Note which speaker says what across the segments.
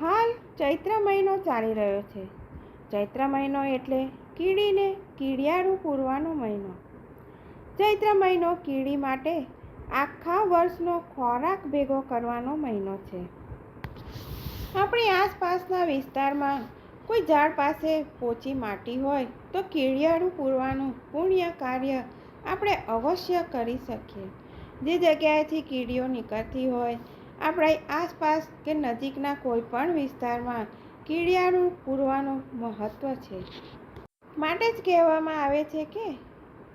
Speaker 1: હાલ ચૈત્ર મહિનો ચાલી રહ્યો છે. ચૈત્ર મહિનો એટલે કીડીને કીડિયારું પૂરવાનો મહિનો. ચૈત્ર મહિનો કીડી માટે આખા વર્ષનો ખોરાક ભેગો કરવાનો મહિનો છે. આપણી આસપાસના વિસ્તારમાં કોઈ ઝાડ પાસે પોચી માટી હોય તો કીડિયારું પૂરવાનું પુણ્ય કાર્ય આપણે અવશ્ય કરી શકીએ. જે જગ્યાએથી કીડીઓ નીકળતી હોય આપણી આસપાસ કે નજીકના કોઈ પણ વિસ્તારમાં કીડિયારું પૂરવાનું મહત્ત્વ છે. માટે જ કહેવામાં આવે છે કે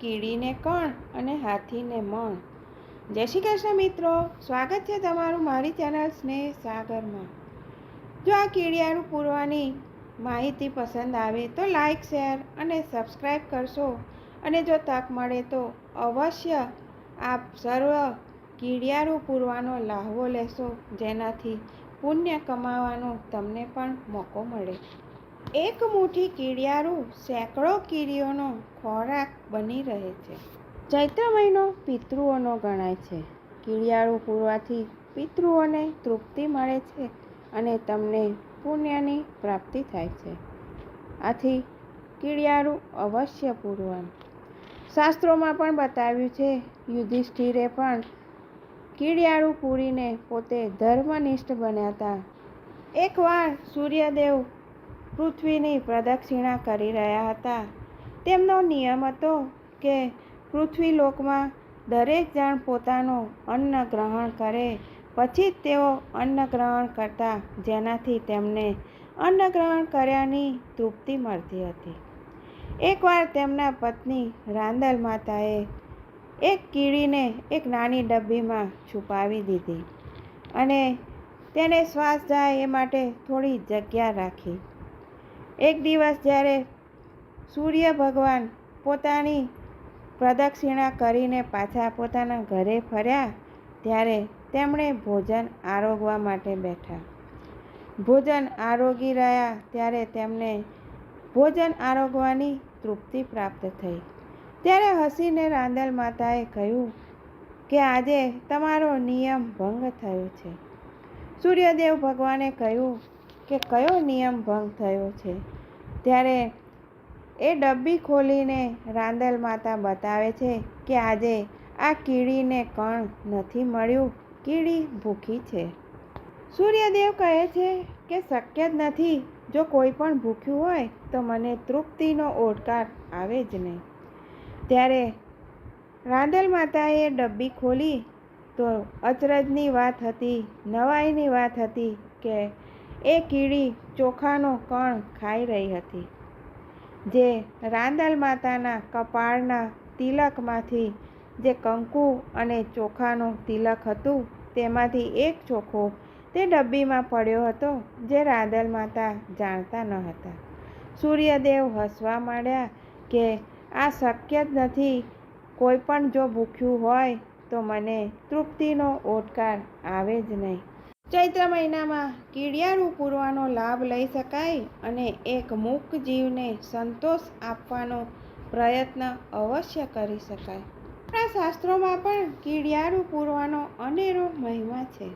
Speaker 1: કીડીને કણ અને હાથીને મણ. જય શ્રી કૃષ્ણ મિત્રો, સ્વાગત છે તમારું મારી ચેનલ સ્નેહ સાગરમાં. જો આ કીડિયારું પૂરવાની માહિતી પસંદ આવે તો લાઇક શેર અને સબસ્ક્રાઈબ કરશો. અને જો તક મળે તો અવશ્ય આપ સર્વ કીડિયારું પૂરવાનો લાહવો લેશો, જેનાથી પુણ્ય કમાવાનો તમને પણ મોકો મળે. એક મુઠ્ઠી કીડિયારો સેંકડો કીડીઓનો ખોરાક બની રહે છે. ચૈત્ર મહિનો પિતૃઓનો ગણાય છે. કીડિયારું પૂરવાથી પિતૃઓને તૃપ્તિ મળે છે અને તમને પુણ્યની પ્રાપ્તિ થાય છે. આથી કીડિયારું અવશ્ય પૂરવાનું. શાસ્ત્રોમાં પણ બતાવ્યું છે, યુધિષ્ઠિરે પણ કીડિયારું પૂરીને પોતે ધર્મનિષ્ઠ બન્યા હતા. એકવાર સૂર્યદેવ પૃથ્વીની પ્રદક્ષિણા કરી રહ્યા હતા. તેમનો નિયમ હતો કે પૃથ્વીલોકમાં દરેક જણ પોતાનું અન્ન ગ્રહણ કરે, પછી જ તેઓ અન્ન ગ્રહણ કરતા, જેનાથી તેમને અન્ન ગ્રહણ કર્યાની તૃપ્તિ મળતી હતી. એકવાર તેમના પત્ની રાંદલ માતાએ એક કીડીને એક નાની ડબ્બીમાં છુપાવી દીધી અને તેને શ્વાસ જાય એ માટે થોડી જગ્યા રાખી. એક દિવસ જ્યારે સૂર્ય ભગવાન પોતાની પ્રદક્ષિણા કરીને પાછા પોતાના ઘરે ફર્યા ત્યારે તેમણે ભોજન આરોગવા માટે બેઠા. ભોજન આરોગી રહ્યા ત્યારે તેમને ભોજન આરોગવાની તૃપ્તિ પ્રાપ્ત થઈ. ત્યારે હસીને રાંદલ માતાએ કહ્યું કે આજે તમારો નિયમ ભંગ થયો છે. સૂર્યદેવ ભગવાને કહ્યું કે કયો નિયમ ભંગ થયો છે? ત્યારે એ ડબ્બી ખોલીને રાંદલ માતા બતાવે છે કે આજે આ કીડીને કણ નથી મળ્યું, કીડી ભૂખી છે. સૂર્યદેવ કહે છે કે શક્ય જ નથી, જો કોઈ પણ ભૂખ્યું હોય તો મને તૃપ્તિનો ઓડકાર આવે જ નહીં. ત્યારે રાંદલ માતાએ ડબ્બી ખોલી તો અચરજની વાત હતી, નવાઈની વાત હતી કે એ કીડી ચોખાનો કણ ખાઈ રહી હતી, જે રાંદલ માતાના કપાળના તિલકમાંથી, જે કંકુ અને ચોખાનું તિલક હતું, તેમાંથી એક ચોખો તે ડબ્બીમાં પડ્યો હતો, જે રાંદલ માતા જાણતા ન હતા. સૂર્યદેવ હસવા માંડ્યા કે આ શક્ય જ નથી. કોઈ પણ જો ભૂખ્યું હોય તો મને તૃપ્તિનો ઓટકાર આવે જ નહીં. ચૈત્ર મહિનામાં કીડિયારું પૂરવાનો લાભ લઈ શકાય અને એક મૂક જીવને સંતોષ આપવાનો પ્રયત્ન અવશ્ય કરી શકાય. આપણા શાસ્ત્રોમાં પણ કીડિયારું પૂરવાનો અનેરો મહિમા છે.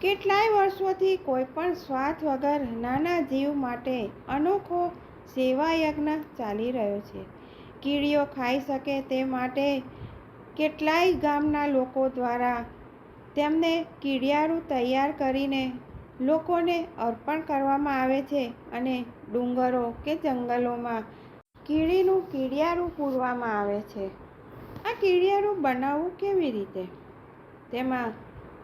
Speaker 1: કેટલાય વર્ષોથી કોઈ પણ સ્વાર્થ વગર નાના જીવ માટે અનોખો સેવા યજ્ઞ ચાલી રહ્યો છે. કીડીઓ ખાઈ શકે તે માટે કેટલાય ગામના લોકો દ્વારા તેમને કીડિયારું તૈયાર કરીને લોકોને અર્પણ કરવામાં આવે છે અને ડુંગરો કે જંગલોમાં કીડીનું કીડિયારું પૂરવામાં આવે છે. આ કીડિયારું બનાવવું કેવી રીતે? તેમાં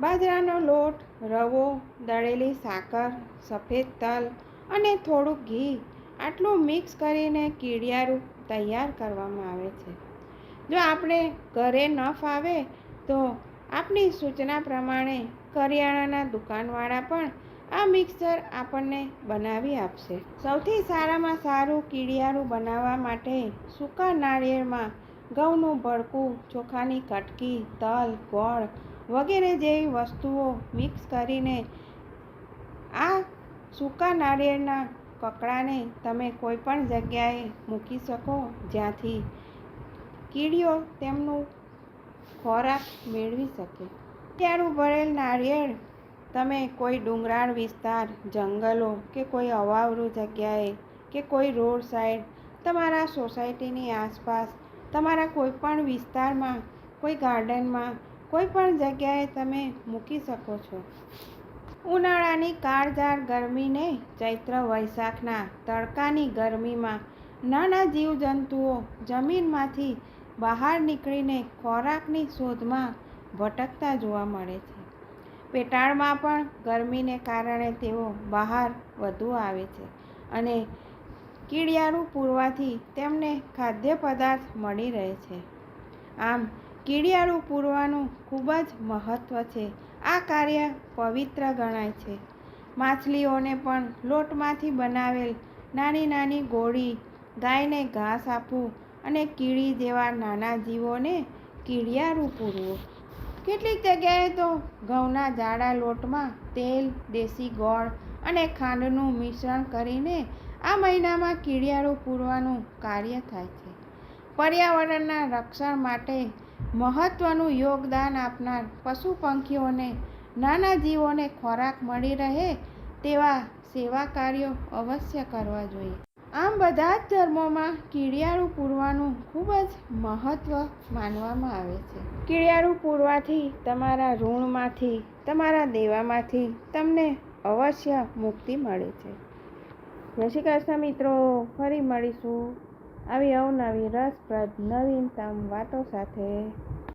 Speaker 1: બાજરાનો લોટ, રવો, દળેલી સાકર, સફેદ તલ અને થોડુંક ઘી આટલું મિક્સ કરીને કીડિયારું તૈયાર કરવામાં આવે છે. જો આપણે ઘરે ન ફાવે, તો આપણી સૂચના પ્રમાણે કરિયાણાના દુકાનવાળા પણ આ મિક્સર આપણને બનાવી આપશે. સૌથી સારામાં સારું કીડિયારું બનાવવા માટે સૂકા નાળિયેરમાં ઘઉંનું ભડકું, ચોખાની કટકી, તલ, ગોળ વગેરે જેવી વસ્તુઓ મિક્સ કરીને આ સૂકા નાળિયેરના કકડાને તમે કોઈ પણ જગ્યાએ મૂકી શકો જ્યાંથી કીડીઓ તેમનું ખોરાક મેળવી શકે. કીડિયારું ભરેલ નાળિયેર તમે કોઈ ડુંગરાળ વિસ્તાર, જંગલો કે કોઈ અવાવરું જગ્યાએ કે કોઈ રોડ સાઈડ, તમારા સોસાયટીની આસપાસ, તમારા કોઈ પણ વિસ્તારમાં, કોઈ ગાર્ડનમાં, કોઈ પણ જગ્યાએ તમે મૂકી શકો છો. ઉનાળાની કાળઝાળ ગરમીને ચૈત્ર વૈશાખના તડકાની ગરમીમાં નાના જીવજંતુઓ જમીનમાંથી બહાર નીકળીને ખોરાકની શોધમાં ભટકતા જોવા મળે છે. પેટાળમાં પણ ગરમીને કારણે તેઓ બહાર વધુ આવે છે અને કીડિયારું પૂરવાથી તેમને ખાદ્ય પદાર્થ મળી રહે છે. આમ કીડિયારું પૂરવાનું ખૂબ જ મહત્ત્વ છે. આ કાર્ય પવિત્ર ગણાય છે. માછલીઓને પણ લોટમાંથી બનાવેલ નાની નાની ગોળી, ગાયને ઘાસ આપવું અને કીડી જેવા નાના જીવોને કીડિયારું પૂરવું. કેટલીક જગ્યાએ તો ઘઉંના જાડા લોટમાં તેલ, દેશી ગોળ અને ખાંડનું મિશ્રણ કરીને આ મહિનામાં કીડિયારું પૂરવાનું કાર્ય થાય છે. પર્યાવરણના રક્ષણ માટે મહત્ત્વનું યોગદાન આપનાર પશુ પંખીઓને નાના જીવોને ખોરાક મળી રહે તેવા સેવા કાર્યો અવશ્ય કરવા જોઈએ. આમ બધા જ ધર્મોમાં કીડિયારું પૂરવાનું ખૂબ જ મહત્ત્વ માનવામાં આવે છે. કીડિયારું પૂરવાથી તમારા ઋણમાંથી, તમારા દેવામાંથી તમને અવશ્ય મુક્તિ મળે છે. જય શ્રી કૃષ્ણ મિત્રો, ફરી મળીશું. આવી અવનવી રસપ્રદ નવીનતમ વાતો સાથે.